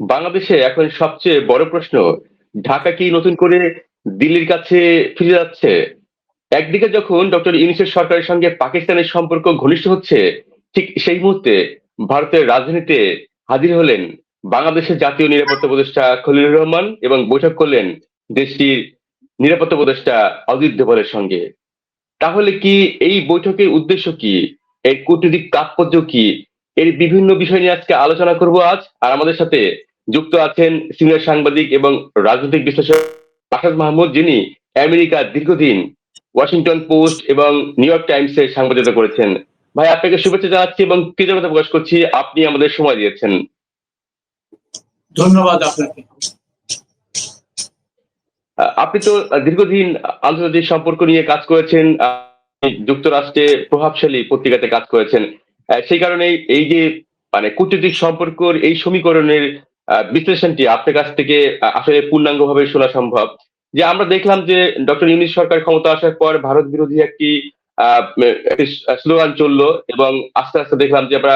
বাংলাদেশে এখন সবচেয়ে বড় প্রশ্ন, ঢাকা কি নতুন করে দিল্লির কাছে ফিরে যাচ্ছে? একদিকে যখন ডক্টর ইউনিসের সরকারের সঙ্গে পাকিস্তানের সম্পর্ক ঘনিষ্ঠ হচ্ছে, ঠিক সেই মুহূর্তে ভারতের রাজধানীতে হাজির হলেন বাংলাদেশের জাতীয় নিরাপত্তা উপদেষ্টা খলিলুর রহমান এবং বৈঠক করলেন দেশটির নিরাপত্তা উপদেষ্টা অজিত দোভালের সঙ্গে। তাহলে কি এই বৈঠকের উদ্দেশ্য কি? এর কূটনৈতিক তাৎপর্য কি? এর বিভিন্ন বিষয় নিয়ে আজকে আলোচনা করব আজ। আর আমাদের সাথে যুক্ত আছেন সিনিয়র সাংবাদিক এবং রাজনৈতিক বিশ্লেষক আসাদ মাহমুদ যিনি আমেরিকার দীর্ঘদিন ওয়াশিংটন পোস্ট এবং নিউ ইয়র্ক টাইমস এর সাংবাদিকতা করেছেন। ভাই আপনাকে শুভেচ্ছা জানাচ্ছি এবং কৃতজ্ঞতা প্রকাশ করছি। আপনি আমাদের সময় দিয়েছেন। ধন্যবাদ আপনাকে। আপনি তো দীর্ঘদিন আন্তর্জাতিক সম্পর্ক নিয়ে কাজ করেছেন। যুক্তরাষ্ট্রে প্রভাবশালী পত্রিকাতে কাজ করেছেন। সেই কারণে এই যে মানে কূটনৈতিক সম্পর্কর এই সমীকরণের বিশ্লেষণটি আপনার কাছ থেকে আসলে পূর্ণাঙ্গভাবে শোনা সম্ভব। যে আমরা দেখলাম যে ডক্টর ইউনিস সরকার ক্ষমতা আসার পর ভারত বিরোধী একটি স্লোগান চলল এবং আস্তে আস্তে দেখলাম যে আমরা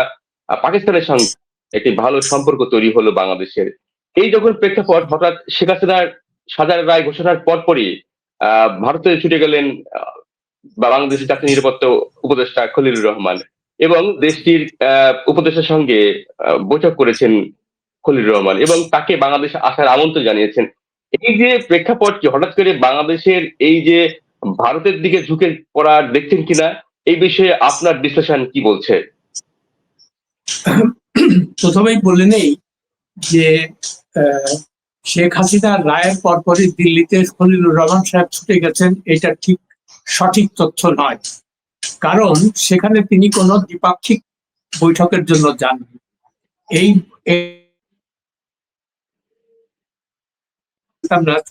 পাকিস্তানের সঙ্গে একটি ভালো সম্পর্ক তৈরি হলো বাংলাদেশের। এই যখন প্রেক্ষাপট হঠাৎ শেখ হাসিনার সাজার রায় ঘোষণার পরপরই আহ, ভারতে ছুটে গেলেন বাংলাদেশের জাতীয় নিরাপত্তা উপদেষ্টা খলিলুর রহমান। এবং দেশটির আহ, উপদেষ্টার সঙ্গে বৈঠক করেছেন খলিলুর রহমান এবং তাকে বাংলাদেশে আসার আমন্ত্রণ জানিয়েছেন। এই যে প্রেক্ষাপটটি হঠাৎ করে বাংলাদেশের এই যে ভারতের দিকে ঝুঁকে পড়া দেখছেন কিনা এই বিষয়ে আপনার বিশ্লেষণ কি বলছে? প্রথমেই বলে নেই যে শেখ হাসিনার রায়ের পরপরই দিল্লিতে খলিলুর রহমান সাহেব ছুটে গেছেন এটা ঠিক সঠিক তথ্য নয়। কারণ সেখানে তিনি কোনো দ্বিপাক্ষিক বৈঠকের জন্য যান এই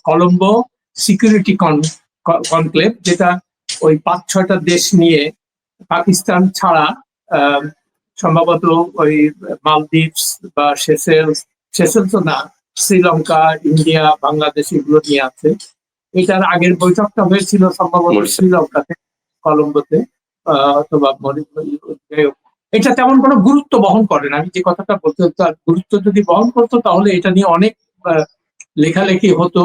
কলম্বো সিকিউরিটি কনক্লেভ যেটা ওই পাঁচ ছয়টা দেশ নিয়ে পাকিস্তান ছাড়া আহ, সম্ভবত ওই মালদ্বীপস বা সেসেলস সেসেলস না শ্রীলঙ্কা ইন্ডিয়া বাংলাদেশ এগুলো নিয়ে আছে। এটার আগের বৈঠকটা হয়েছিল সম্ভবত শ্রীলঙ্কাতে কলম্বোতে। অথবা। এটা তেমন কোনো গুরুত্ব বহন করে না। আমি যে কথাটা বলতে তার গুরুত্ব যদি বহন করতো, তাহলে এটা নিয়ে অনেক লেখালেখি হতো।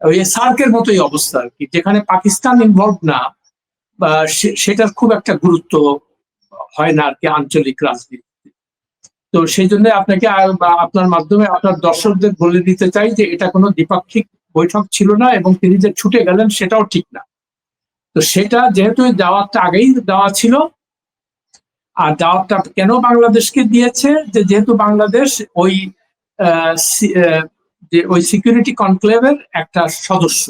ওই সার্কের মতোই অবস্থা আর কি। যেখানে পাকিস্তান ইনভলভ না, বা সেটার খুব একটা গুরুত্ব হয় না আর কি আঞ্চলিক রাজনীতি তো সেই জন্য আপনাকে আপনার মাধ্যমে আপনার দর্শকদের বলে দিতে চাই যে এটা কোনো দ্বিপাক্ষিক বৈঠক ছিল না এবং তিনি যে ছুটে গেলেন, সেটাও ঠিক না। তো সেটা যেহেতু দাওয়াতটা আগেই দেওয়া ছিল আর দাওয়াতটা কেন বাংলাদেশকে দিয়েছে? যে যেহেতু বাংলাদেশ ওই যে ওই সিকিউরিটি কনক্লেভের একটা সদস্য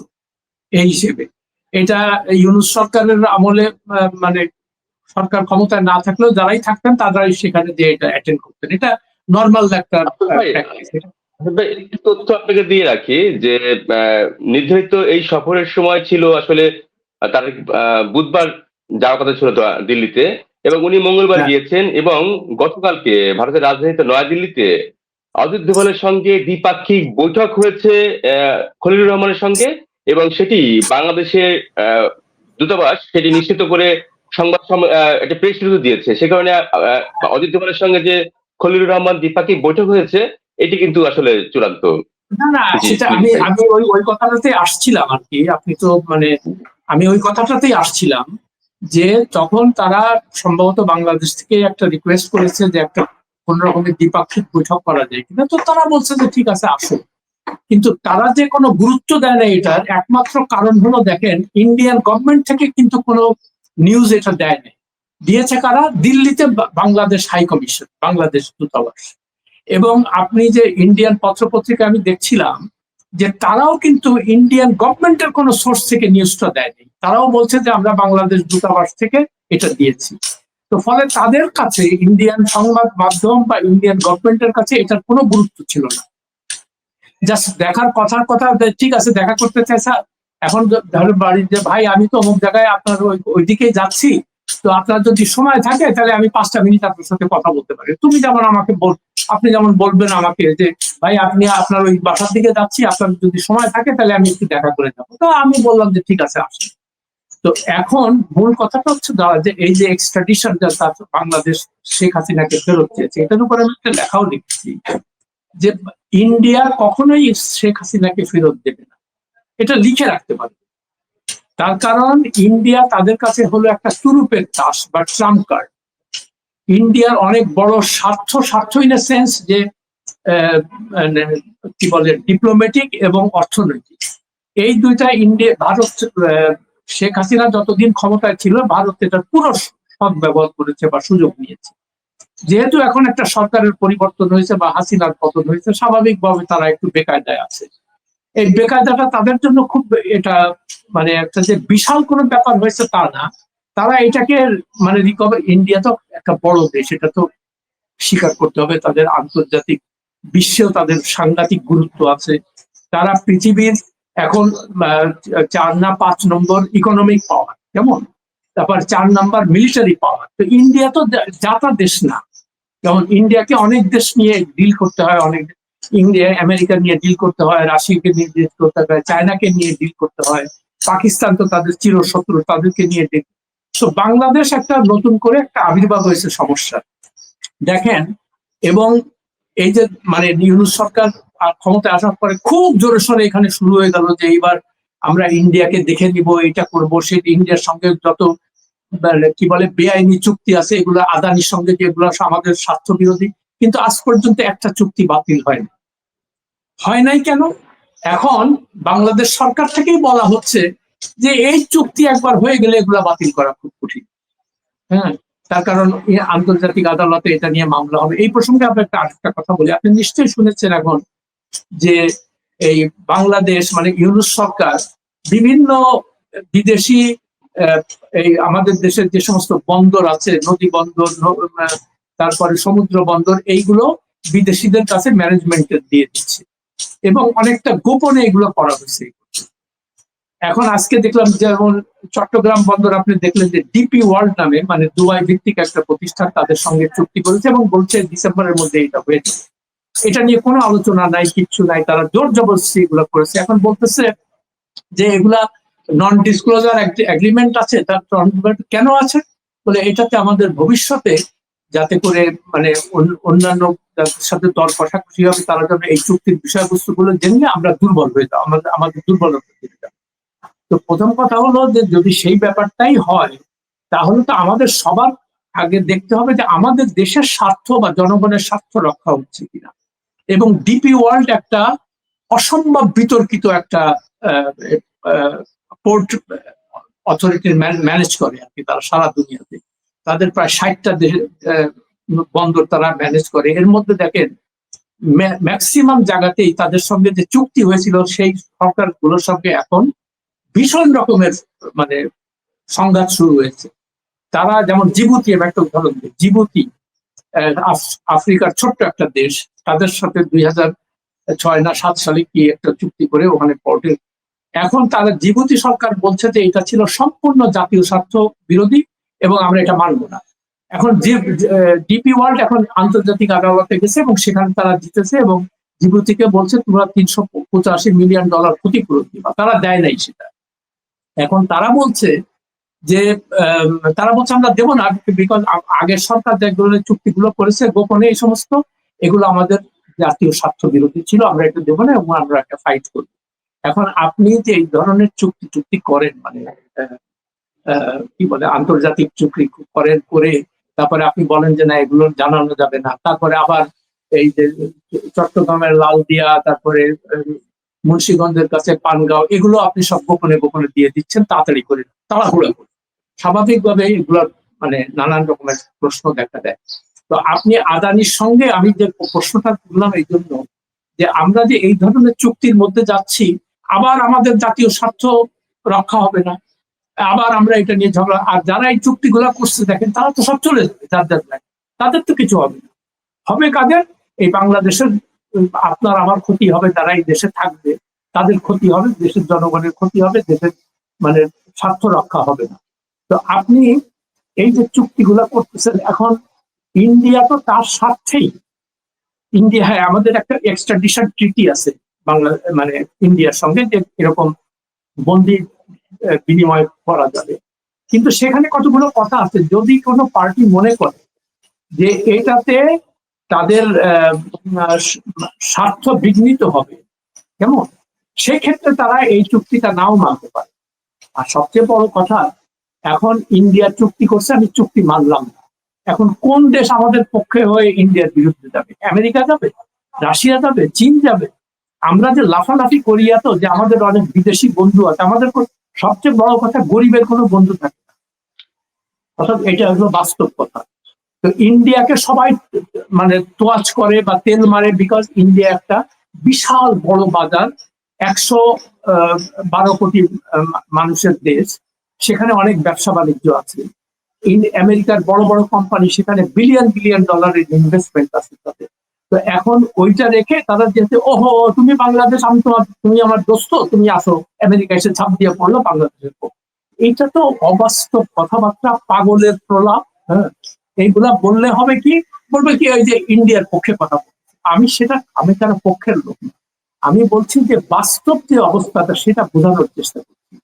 এই হিসেবে। এটা ইউনুস সরকারের আমলে মানে সরকার ক্ষমতায় না থাকলেও যারাই থাকতেন তারাই সেখানে যে এটা অ্যাটেন্ড করতেন। এটা নর্মাল একটা। ভাই, একটি তথ্য আপনাকে দিয়ে রাখি যে নির্ধারিত এই সফরের সময় ছিল আসলে তার বুধবার যাওয়ার কথা ছিল দিল্লিতে এবং উনি মঙ্গলবার হ্যাঁ। গিয়েছেন এবং গতকালকে ভারতের রাজধানীতে নয়াদিল্লিতে অজিত দোভালের সঙ্গে দ্বিপাক্ষিক বৈঠক হয়েছে খলিলুর রহমানের সঙ্গে এবং সেটি বাংলাদেশের দূতাবাস সেটি নিশ্চিত করে সংবাদ একটা প্রেস রিলিজ দিয়েছে। সে কারণে অজিত দোভালের সঙ্গে যে খলিলুর রহমান দ্বিপাক্ষিক বৈঠক হয়েছে এটি কিন্তু আসলে চূড়ান্ত। না না সেটা আমি আমি ওই ওই কথাটাতে আসছিলাম আর কি। আপনি তো মানে আমি ওই কথাটাতেই আসছিলাম যে তখন তারা সম্ভবত বাংলাদেশ থেকে একটা রিকোয়েস্ট করেছে যে একটা কোন রকমের দ্বিপাক্ষিক বৈঠক করা যায় কিনা। তো তারা বলছে যে ঠিক আছে, আসো। কিন্তু তারা যে কোনো গুরুত্ব দেয় না এটার, একমাত্র কারণ হলো দেখেন ইন্ডিয়ান গভর্নমেন্ট থেকে কিন্তু কোনো নিউজ এটা দেয় না দিয়েছে কারা? দিল্লিতে বাংলাদেশ হাই কমিশন বাংলাদেশ দূতাবাস। এবং আপনি যে ইন্ডিয়ান পত্রপত্রিকা আমি দেখছিলাম যে তারাও কিন্তু ইন্ডিয়ান গভর্নমেন্টের কোনো সোর্স থেকে নিউজটা দেয়নি। তারাও বলছে যে আমরা বাংলাদেশ দূতাবাস থেকে এটা দিয়েছি। তো ফলে তাদের কাছে ইন্ডিয়ান সংবাদ মাধ্যম বা ইন্ডিয়ান গভর্নমেন্টের কাছে এটার কোনো গুরুত্ব ছিল না। জাস্ট দেখার কথার কথা ঠিক আছে, দেখা করতে চাই স্যার এখন ধরো বাড়ির যে ভাই, আমি তো অমুক জায়গায় আপনার ওই, ওইদিকেই যাচ্ছি। তো আপনার যদি সময় থাকে, তাহলে আমি পাঁচটা মিনিট আপনার সাথে কথা বলতে পারি। তুমি যেমন আমাকে বল, আপনি যেমন বলবেন আমাকে যে, ভাই, আপনি আপনার ওই বাসার দিকে যাচ্ছি, আপনার যদি সময় থাকে, তাহলে আমি একটু দেখা করে যাব। তো আমি বললাম যে, ঠিক আছে আসুন তো এখন মূল কথাটা হচ্ছে যে এই যে এক্সট্রাডিশন যা বাংলাদেশ শেখ হাসিনাকে ফেরত চেয়েছে এটার উপরে আমি একটা লেখাও লিখেছি, যে ইন্ডিয়া কখনোই শেখ হাসিনাকে ফেরত দেবে না। এটা লিখে রাখতে পারবে তার কারণ ইন্ডিয়া তাদের কাছে হলো একটা তুরুপের তাস বা ট্রাম্প কার্ড। ইন্ডিয়ার অনেক বড় স্বার্থ স্বার্থ ইন এ সেন্স যে মানে কি বলে ডিপ্লোম্যাটিক এবং অর্থনৈতিক। এই দুইটা ইন্ডিয়া, ভারত শেখ হাসিনা যতদিন ক্ষমতায় ছিল, ভারত এটার পুরো সদ ব্যবহার করেছে বা সুযোগ নিয়েছে। যেহেতু এখন একটা সরকারের পরিবর্তন হয়েছে বা হাসিনার পতন হয়েছে, স্বাভাবিকভাবে তারা একটু বেকায়দায় আছে। এই বেকায়দাটা তাদের জন্য খুব এটা মানে একটা যে বিশাল কোনো ব্যাপার হয়েছে তা না। তারা এটাকে মানে রিকভার ইন্ডিয়া তো একটা বড় দেশ, এটা তো স্বীকার করতে হবে। তাদের আন্তর্জাতিক বিশ্বেও তাদের সাংঘাতিক গুরুত্ব আছে। তারা পৃথিবীর এখন চার না পাঁচ নম্বর ইকোনমিক পাওয়ার কেমন? তারপর চার নাম্বার মিলিটারি পাওয়ার তো ইন্ডিয়া তো জাতা দেশ না। যেমন ইন্ডিয়াকে অনেক দেশ নিয়ে ডিল করতে হয়, অনেক ইন্ডিয়া আমেরিকা নিয়ে ডিল করতে হয় রাশিয়াকে নিয়ে ডিল করতে হয় চায়নাকে নিয়ে ডিল করতে হয় পাকিস্তান তো তাদের চিরশত্রু তাদেরকে নিয়ে ডিল তো বাংলাদেশ একটা নতুন করে একটা আবির্ভাব হয়েছে সমস্যা। দেখেন এবং এই যে মানে ইউনুস সরকার আহ, ক্ষমতায় আসার পরে খুব জোরে সোরে এখানে শুরু হয়ে গেল যে এইবার আমরা ইন্ডিয়াকে দেখে নিব এটা করব সেই ইন্ডিয়ার সঙ্গে যত মানে কি বলে বেআইনি চুক্তি আছে এগুলো আদানির সঙ্গে যেগুলো আমাদের স্বার্থ বিরোধী কিন্তু আজ পর্যন্ত একটা চুক্তি বাতিল হয়নি। হয় নাই কেন? এখন বাংলাদেশ সরকার থেকেই বলা হচ্ছে যে এই চুক্তি একবার হয়ে গেলে এগুলা বাতিল করা খুব কঠিন। হ্যাঁ তার কারণ আন্তর্জাতিক আদালতে এটা নিয়ে মামলা হবে। এই প্রসঙ্গে আপনার একটা আরেকটা কথা বলি। আপনি নিশ্চয়ই শুনেছেন এখন যে এই বাংলাদেশ মানে ইউনুস সরকার বিভিন্ন বিদেশি এই আমাদের দেশের যে সমস্ত বন্দর আছে, নদী বন্দর তারপরে সমুদ্র বন্দর, এইগুলো বিদেশিদের কাছে ম্যানেজমেন্টের দিয়ে দিচ্ছে। এবং অনেকটা গোপনে এগুলো করা হয়েছে। এখন আজকে দেখলাম যেমন চট্টগ্রাম বন্দর আপনি দেখলেন যে ডিপি ওয়ার্ল্ড নামে মানে দুবাই ভিত্তিক একটা প্রতিষ্ঠান তাদের সঙ্গে চুক্তি করেছে এবং বলছে ডিসেম্বরের মধ্যে এটা হয়ে যাবে। এটা নিয়ে কোনো আলোচনা নাই কিচ্ছু নাই তারা জোর জবরদস্তি এগুলো করেছে। এখন বলতেছে যে এগুলা নন ডিসক্লোজার এগ্রিমেন্ট আছে তার কেন আছে? বলে এটাতে আমাদের ভবিষ্যতে যাতে করে মানে অন্য- অন্যান্য সাথে দর কষাকষি হবে, তারা যেন এই চুক্তির বিষয়বস্তুগুলো জেনে আমরা দুর্বল হয়ে যাও আমাদের আমাদের দুর্বলতা থেকে তো প্রথম কথা হলো যে যদি সেই ব্যাপারটাই হয়, তাহলে তো আমাদের সবার আগে দেখতে হবে যে আমাদের দেশের স্বার্থ বা জনগণের স্বার্থ রক্ষা হচ্ছে কিনা। এবং ডিপি ওয়ার্ল্ড একটা অসম্ভব বিতর্কিত একটা পোর্ট অথরিটি ম্যানেজ করে আর কি তারা সারা দুনিয়াতে। তাদের প্রায় ষাটটা বন্দর তারা ম্যানেজ করে। এর মধ্যে দেখেন ম্যাক্সিমাম জায়গাতেই তাদের সঙ্গে যে চুক্তি হয়েছিল, সেই সরকারগুলোর সঙ্গে এখন ভীষণ রকমের মানে সংঘাত শুরু হয়েছে। তারা যেমন জিবুতি একটা উদাহরণ দিই। জিবুতি আফ্রিকার ছোট্ট একটা দেশ। তাদের সাথে দুই হাজার ছয় না সাত সালে কি একটা চুক্তি করে ওখানে পোর্টে এখন তারা জিবুতি সরকার বলছে যে এটা ছিল সম্পূর্ণ জাতীয় স্বার্থ বিরোধী। এবং আমরা এটা মানবো না। এখন ডিপি ওয়ার্ল্ড এখন আন্তর্জাতিক আদালতে গেছে এবং সেখানে তারা জিতেছে এবং জিবুতিকে বলছে, তোমরা তিনশো পঁচাশি মিলিয়ন ডলার ক্ষতিপূরণ দিবা। তারা দেয় নাই সেটা। এখন তারা বলছে যে তারা বলছে, আমরা দেবো না বিকজ আগের সরকার যে ধরনের চুক্তিগুলো করেছে গোপনে এই সমস্ত, এগুলো আমাদের জাতীয় স্বার্থ বিরোধী ছিল, আমরা এটা দেবো না এবং আমরা একটা ফাইট করব। এখন আপনি যে এই ধরনের চুক্তি চুক্তি করেন মানে কি বলে, আন্তর্জাতিক চুক্তি করেন করে তারপরে আপনি বলেন যে না, এগুলো জানানো যাবে না। তারপরে আবার এই যে চট্টগ্রামের লাল দিয়া তারপরে মুন্সিগঞ্জের কাছে পানগাঁও, এগুলো আপনি সব গোপনে গোপনে দিয়ে দিচ্ছেন, তাড়াতাড়ি করে তাড়াহুড়া করে। স্বাভাবিকভাবে এগুলো মানে নানান রকমের প্রশ্ন দেখা দেয়। তো আপনি আদানির সঙ্গে আমি যে প্রশ্নটা তুললাম এই জন্য যে আমরা যে এই ধরনের চুক্তির মধ্যে যাচ্ছি, আবার আমাদের জাতীয় স্বার্থ রক্ষা হবে না। আবার আমরা এটা নিয়ে ঝগড়া, আর যারা এই চুক্তিগুলো করছে, দেখেন, তারা তো সব চলে যাবে, যার যার। তাদের তো কিছু হবে না। হবে কাদের? এই বাংলাদেশের, আপনার আমার ক্ষতি হবে তারা এই দেশে থাকবে, তাদের ক্ষতি হবে, দেশের জনগণের ক্ষতি হবে, দেশের মানে স্বার্থ রক্ষা হবে না। তো আপনি এই যে চুক্তিগুলো করতেছেন, এখন ইন্ডিয়া তো তার স্বার্থেই। ইন্ডিয়া হ্যাঁ আমাদের একটা এক্সট্রাডিশন ট্রিটি আছে, বাংলা মানে ইন্ডিয়ার সঙ্গে যে এরকম বন্দি বিনিময় করা যাবে। কিন্তু সেখানে কতগুলো কথা আছে, যদি কোনো পার্টি মনে করে যে এটাতে তাদের স্বার্থ বিঘ্নিত হবে, কেমন? সেক্ষেত্রে তারা এই চুক্তিটা নাও মানতে পারে। আর সবচেয়ে বড় কথা, এখন ইন্ডিয়া চুক্তি করছে, আমি চুক্তি মানলাম না। এখন কোন দেশ আমাদের পক্ষে হয়ে ইন্ডিয়ার বিরুদ্ধে যাবে? আমেরিকা যাবে? রাশিয়া যাবে? চীন যাবে? আমরা যে লাফালাফি করি এত যে আমাদের অনেক বিদেশি বন্ধু আছে, আমাদের সবচেয়ে বড় কথা গরিবের কোনো বন্ধু থাকে না। অর্থাৎ এটা হলো বাস্তব কথা। তো ইন্ডিয়াকে সবাই মানে তোয়াজ করে বা তেল মারে বিকজ ইন্ডিয়া একটা বিশাল বড় বাজার, একশো বারো কোটি মানুষের দেশ। সেখানে অনেক ব্যবসা বাণিজ্য আছে। আমেরিকার বড় বড় কোম্পানি সেখানে বিলিয়ন বিলিয়ন ডলারের ইনভেস্টমেন্ট আছে তাদের। তো এখন ওইটা রেখে তারা যেতে, ওহো, তুমি বাংলাদেশ, আমি তোমার, তুমি আমার দোস্ত, তুমি আসো। আমেরিকা এসে ছাপ দিয়ে পড়ল বাংলাদেশের। এইটা তো অবাস্তব কথাবার্তা, পাগলের প্রলাপ হ্যাঁ? এইগুলা বললে হবে কি? বলবে কি ওই যে ইন্ডিয়ার পক্ষে কথা। আমি সেটা, আমি তার পক্ষের লোক না। আমি বলছি যে বাস্তব যে অবস্থাটা, সেটা বোঝানোর চেষ্টা করছি।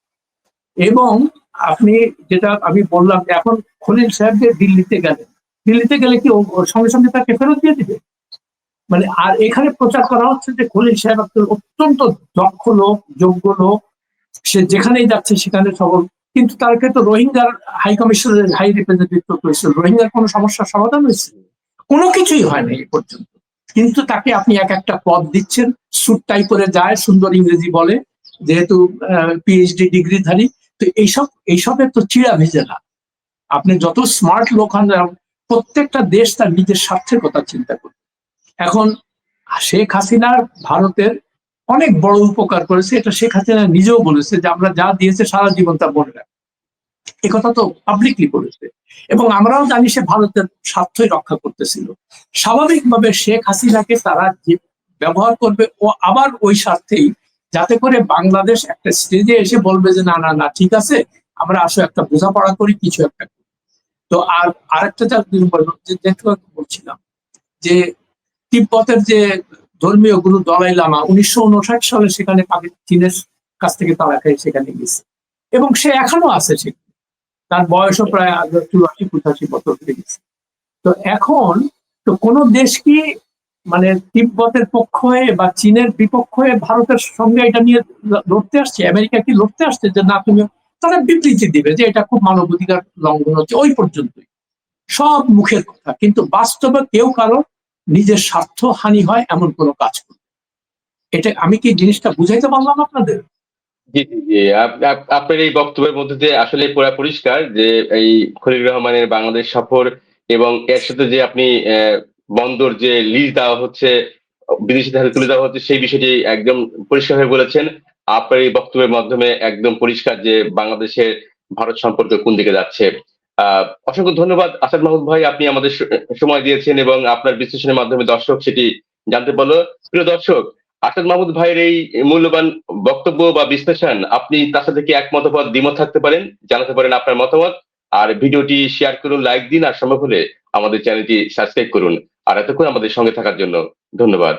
এবং আপনি যেটা আমি বললাম, এখন খলিল সাহেব যে দিল্লিতে গেলেন, দিল্লিতে গেলে কি সঙ্গে সঙ্গে তাকে ফেরত দিয়ে দিবে? মানে আর এখানে প্রচার করা হচ্ছে যে খলিল সাহেব একজন অত্যন্ত দক্ষ লোক, যোগ্য লোক। সে যেখানেই যাচ্ছে সেখানে সবল কিন্তু তার ক্ষেত্রে রোহিঙ্গার হাই কমিশনের হাই রিপ্রেজেন্টেটিভ হয়েছিল রোহিঙ্গার কোনো সমস্যার সমাধান হয়েছে? কোনো কিছুই হয় না এই পর্যন্ত। কিন্তু তাকে আপনি এক একটা পদ দিচ্ছেন। স্যুট টাই করে যায়, সুন্দর ইংরেজি বলে, যেহেতু পিএইচডি ডিগ্রিধারী। তো এইসব এইসবের তো চিড়া ভেজে না। আপনি যত স্মার্ট লোক হন, প্রত্যেকটা দেশ তার নিজের স্বার্থের কথা চিন্তা করে এখন শেখ হাসিনার ভারতের অনেক বড় উপকার করেছে, এটা শেখ হাসিনা নিজেও বলেছে যে আমরা যা দিয়েছে সারা জীবন তা মনে রাখ কথা তো পাবলিকলি বলেছে। এবং আমরাও জানি সে ভারতের স্বার্থই রক্ষা করতেছিল। স্বাভাবিকভাবে শেখ হাসিনাকে তারা যে ব্যবহার করবে, ও আবার ওই স্বার্থেই যাতে করে বাংলাদেশ একটা স্টেজে এসে বলবে যে, না না না, ঠিক আছে, আমরা আসো একটা বোঝাপড়া করি, কিছু একটা তো আর আরেকটা যা বলছিলাম, যে তিব্বতের যে ধর্মীয় গুরু দলাই লামা, উনিশশো উনষাট সালে সেখানে চীনের কাছ থেকে তারা খেয়ে সেখানে গেছে। এবং সে এখনও আছে সেখানে। তার বয়সও প্রায় চুরাশি, পঁচাশি বছর হয়ে গেছে। তো এখন তো কোন দেশ কি মানে তিব্বতের পক্ষ হয়ে বা চীনের বিপক্ষ হয়ে ভারতের সঙ্গে এটা নিয়ে লড়তে আসছে? আমেরিকা কি লড়তে আসছে যে না তুমি তারা বিবৃতি দিবে যে এটা খুব মানবাধিকার লঙ্ঘন হচ্ছে ওই পর্যন্তই। সব মুখের কথা। কিন্তু বাস্তবে কেউ কারও নিজের স্বার্থ হানি হয় এমন কোনো কাজ করে এটা আমি কি জিনিসটা বুঝাইতে পারলাম আপনাদের? জি জি জি। আপ- আপ- আপনার এই বক্তব্যের মধ্যে দিয়ে আসলে পুরো পরিষ্কার যে এই খলিল রহমানের বাংলাদেশ সফর এবং এর সাথে যে আপনি বন্দর যে লিজ দেওয়া হচ্ছে বিদেশিদের হাতে তুলে দেওয়া হচ্ছে, সেই বিষয়টি একদম পরিষ্কার হয়ে বলেছেন। আপনার এই বক্তব্যের মাধ্যমে একদম পরিষ্কার যে বাংলাদেশের ভারত সম্পর্ক কোন দিকে যাচ্ছে। অসংখ্য ধন্যবাদ আসাদ মাহমুদ ভাই, আপনি আমাদের সময় দিয়েছেন এবং আপনার বিশ্লেষণের মাধ্যমে দর্শক সেটি জানতে পারল। প্রিয় দর্শক, আসাদ মাহমুদ ভাইয়ের এই মূল্যবান বক্তব্য বা বিশ্লেষণ, আপনি তার সাথে কি একমত বা দ্বিমত থাকতে পারেন? জানাতে পারেন আপনার মতামত। আর ভিডিওটি শেয়ার করুন, লাইক দিন, আর সম্ভব হলে আমাদের চ্যানেলটি সাবস্ক্রাইব করুন। আর এতক্ষণ আমাদের সঙ্গে থাকার জন্য ধন্যবাদ।